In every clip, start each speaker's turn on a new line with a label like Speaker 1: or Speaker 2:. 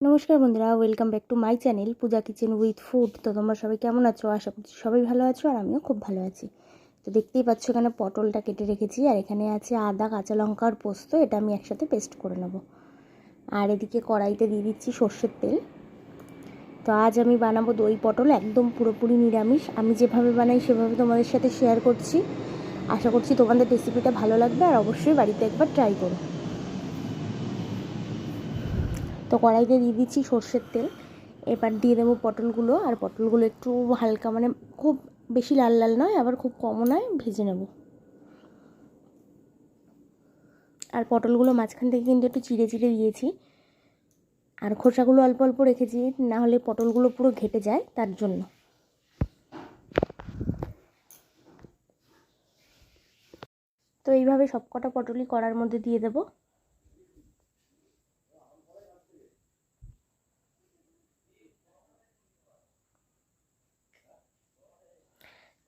Speaker 1: নমস্কার বন্ধুরা welcome back to my channel Puja kitchen with food তো তোমরা সবাই কেমন আছো? আশা করছি সবাই ভালো আছো আর আমিও খুব ভালো আছি। তো দেখতেই পাচ্ছ এখানে পটলটা কেটে রেখেছি আর এখানে আছে আদা, কাঁচা লঙ্কা আর পোস্ত, এটা আমি একসাথে পেস্ট করে নেব। আর এদিকে কড়াইতে দিয়ে দিচ্ছি সর্ষের তেল। তো আজ আমি বানাবো দই পটল, একদম পুরোপুরি নিরামিষ। আমি যেভাবে বানাই সেভাবে তোমাদের সাথে শেয়ার করছি। আশা করছি তোমাদের রেসিপিটা ভালো লাগবে আর অবশ্যই বাড়িতে একবার ট্রাই করো। তো কড়াইতে দিয়ে দিচ্ছি সর্ষের তেল। এবার দিয়ে দেবো পটলগুলো, আর পটলগুলো একটু হালকা মানে খুব বেশি লাল লাল নয়, আবার খুব কমও নয়, ভেজে নেব। আর পটলগুলো মাঝখান থেকে কিন্তু একটু চিড়ে চিড়ে দিয়েছি। আর খোসাগুলো অল্প অল্প রেখেছি, না হলে পটলগুলো পুরো ঘেটে যায় তার জন্য। তো এইভাবে সবকটা পটলই কড়ার মধ্যে দিয়ে দেবো।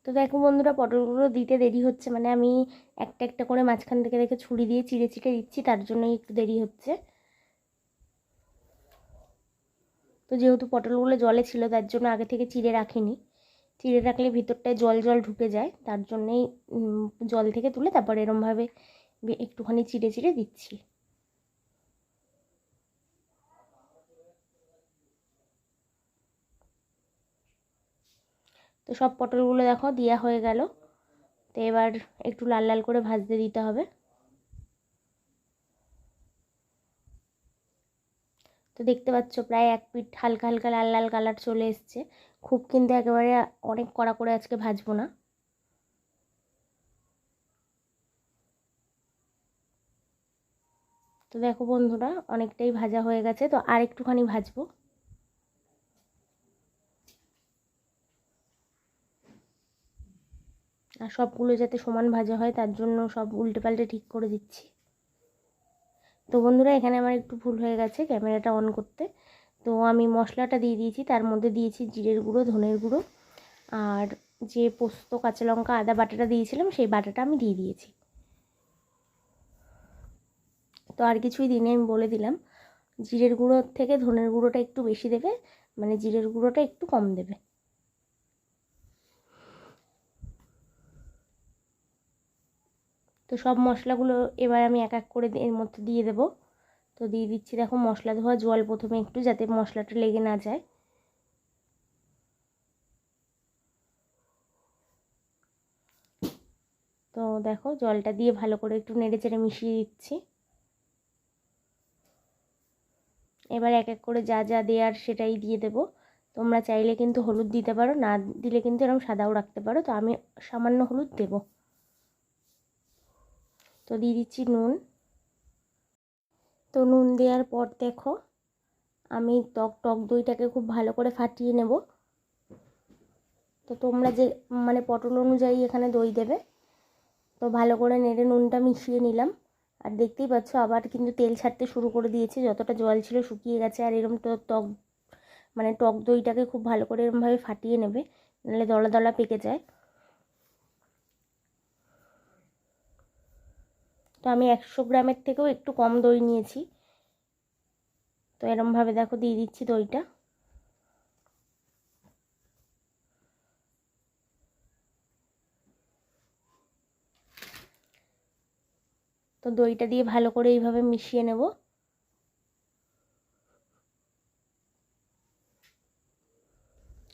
Speaker 1: তো দেখো বন্ধুরা, পটলগুলো দিতে দেরি হচ্ছে। মানে আমি একটা একটা করে মাঝখান থেকে দেখে ছুরি দিয়ে চিড়ে চিড়ে দিচ্ছি, তার জন্যই একটু দেরি হচ্ছে। তো যেহেতু পটলগুলো জলে ছিল, তার জন্য আগে থেকে চিড়ে রাখিনি। চিড়ে রাখলে ভিতরটায় জল জল ঢুকে যায়, তার জন্যেই জল থেকে তুলে তারপর এরমভাবে একটুখানি চিড়ে চিড়ে দিচ্ছি। তো সব পটলগুলো দেখো দেওয়া হয়ে গেল। তো এবার একটু লাল লাল করে ভাজতে দিতে হবে। তো দেখতে পাচ্ছ প্রায় এক পিঠ হালকা হালকা লাল লাল কালার চলে এসছে। খুব কিন্তু একেবারে অনেক কড়া করে আজকে ভাজবো না। তো দেখো বন্ধুরা, অনেকটাই ভাজা হয়ে গেছে। তো আর একটুখানি ভাজবো। আর সবগুলো যাতে সমান ভাজা হয়, তার জন্য সব উল্টে পাল্টে ঠিক করে দিচ্ছি। তো বন্ধুরা, এখানে আমার একটু ভুল হয়ে গেছে ক্যামেরাটা অন করতে। তো আমি মশলাটা দিয়ে দিয়েছি, তার মধ্যে দিয়েছি জিরের গুঁড়ো, ধনের গুঁড়ো। আর যে পোস্ত, কাঁচা লঙ্কা, আদা বাটাটা দিয়েছিলাম, সেই বাটাটা আমি দিয়ে দিয়েছি। তো আর কিছুই দিনে আমি বলে দিলাম। জিরের গুঁড়োর থেকে ধনের গুঁড়োটা একটু বেশি দেবে মানে জিরের গুঁড়োটা একটু কম দেবে। তো সব মশলাগুলো এবার আমি এক এক করে এর মধ্যে দিয়ে দেবো। তো দিয়ে দিচ্ছি, দেখো মশলা ধোয়া জল প্রথমে একটু যাতে মশলাটা লেগে না যায়। তো দেখো জলটা দিয়ে ভালো করে একটু নেড়ে চেড়ে মিশিয়ে দিচ্ছি। এবার এক এক করে যা যা দেওয়ার সেটাই দিয়ে দেবো। তোমরা চাইলে কিন্তু হলুদ দিতে পারো, না দিলে কিন্তু এরকম সাদাও রাখতে পারো। তো আমি সামান্য হলুদ দেবো। তো দিয়ে দিচ্ছি নুন। তো নুন দেওয়ার পর দেখো, আমি টক টক দইটাকে খুব ভালো করে ফাটিয়ে নেব। তো তোমরা যে মানে পটল অনুযায়ী এখানে দই দেবে। তো ভালো করে নেড়ে নুনটা মিশিয়ে নিলাম। আর দেখতেই পাচ্ছ, আবার কিন্তু তেল ছাড়তে শুরু করে দিয়েছে। যতটা জল ছিল শুকিয়ে গেছে, আর এরম তো টক মানে টক দইটাকে খুব ভালো করে এরমভাবে ফাটিয়ে নেবে। নাহলে দলা দলা পেকে যায়। তো আমি একশো গ্রামের থেকেও একটু কম দই নিয়েছি। তো এরমভাবে দেখো দিয়ে দিচ্ছি দইটা। তো দইটা দিয়ে ভালো করে এইভাবে মিশিয়ে নেব।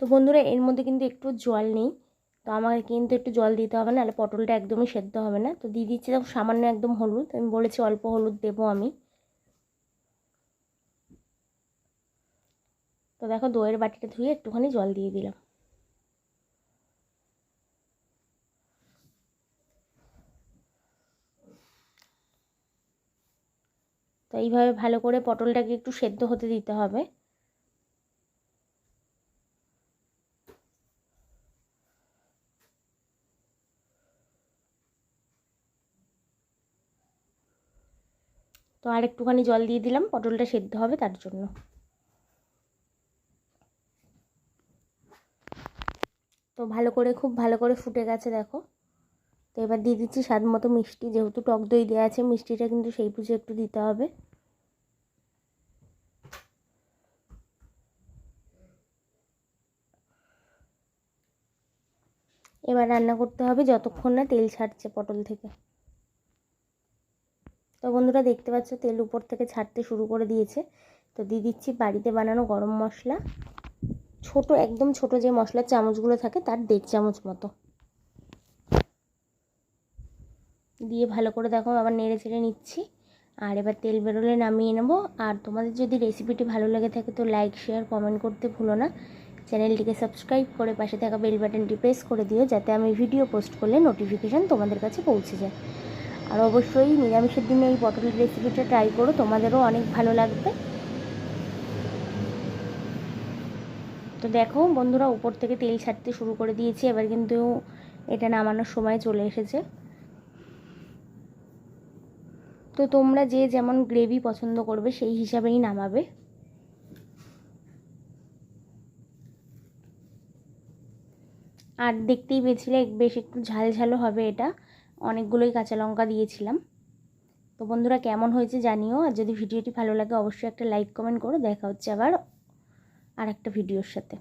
Speaker 1: তো বন্ধুরা, এর মধ্যে কিন্তু একটু জল নেই। তো আমাকে কিন্তু একটু জল দিতে হবে নাহলে পটলটা একদমই সেদ্ধ হবে না। তো দিয়ে দিচ্ছি সামান্য একদম হলুদ, আমি বলেছি অল্প হলুদ দেবো আমি। তো দেখো দইয়ের বাটিটা ধুয়ে একটুখানি জল দিয়ে দিলাম। তো এইভাবে ভালো করে পটলটাকে একটু সেদ্ধ হতে দিতে হবে। তো আর একটুখানি জল দিয়ে দিলাম, পটলটা সেদ্ধ হবে তার জন্য। তো ভালো করে, খুব ভালো করে ফুটে গেছে, দেখো। তো এবার দিয়ে দিচ্ছি স্বাদ মতো মিষ্টি, যেহেতু টক দই দেওয়া আছে, মিষ্টিটা কিন্তু সেই বুঝে একটু দিতে হবে। এবার রান্না করতে হবে যতক্ষণ না তেল ছাড়ছে পটল থেকে। তো বন্ধুরা দেখতে পাচ্ছ তেল উপর থেকে ছাড়তে শুরু করে দিয়েছে। তো দিয়ে দিচ্ছি বাড়িতে বানানো গরম মশলা। ছোট, একদম ছোট যে মশলার চামচগুলো থাকে তার দেড় চামচ মতো। দিয়ে ভালো করে দেখো আবার নেড়ে চেড়ে নিচ্ছি। আর এবার তেল বেরোলে নামিয়ে নেব। আর তোমাদের যদি রেসিপিটি ভালো লেগে থাকে তো লাইক, শেয়ার, কমেন্ট করতে ভুলো না। চ্যানেলটিকে সাবস্ক্রাইব করে পাশে থাকা বেল বাটনটি প্রেস করে দিও যাতে আমি ভিডিও পোস্ট করলে নোটিফিকেশান তোমাদের কাছে পৌঁছে যায়। আর অবশ্যই নিরামিষের দিনে এই পটলের রেসিপিটা ট্রাই করো, তোমাদেরও অনেক ভালো লাগবে। তো দেখো, বন্ধুরা উপর থেকে তেল ছাড়তে শুরু করে দিয়েছি, এবার কিন্তু এটা নামানোর সময় চলে এসেছে। তো তোমরা যে যেমন গ্রেভি পছন্দ করবে, সেই হিসাবেই নামাবে। আর দেখতেই পেয়েছিলে, বেশ একটু ঝাল ঝালও হবে এটা। অনেকগুলোই কাঁচা লঙ্কা দিয়েছিলাম। তো বন্ধুরা, কেমন হয়েছে জানিও। আর যদি ভিডিওটি ভালো লাগে, অবশ্যই একটা লাইক, কমেন্ট করো দেখা হচ্ছে আবার আর একটা ভিডিওর সাথে।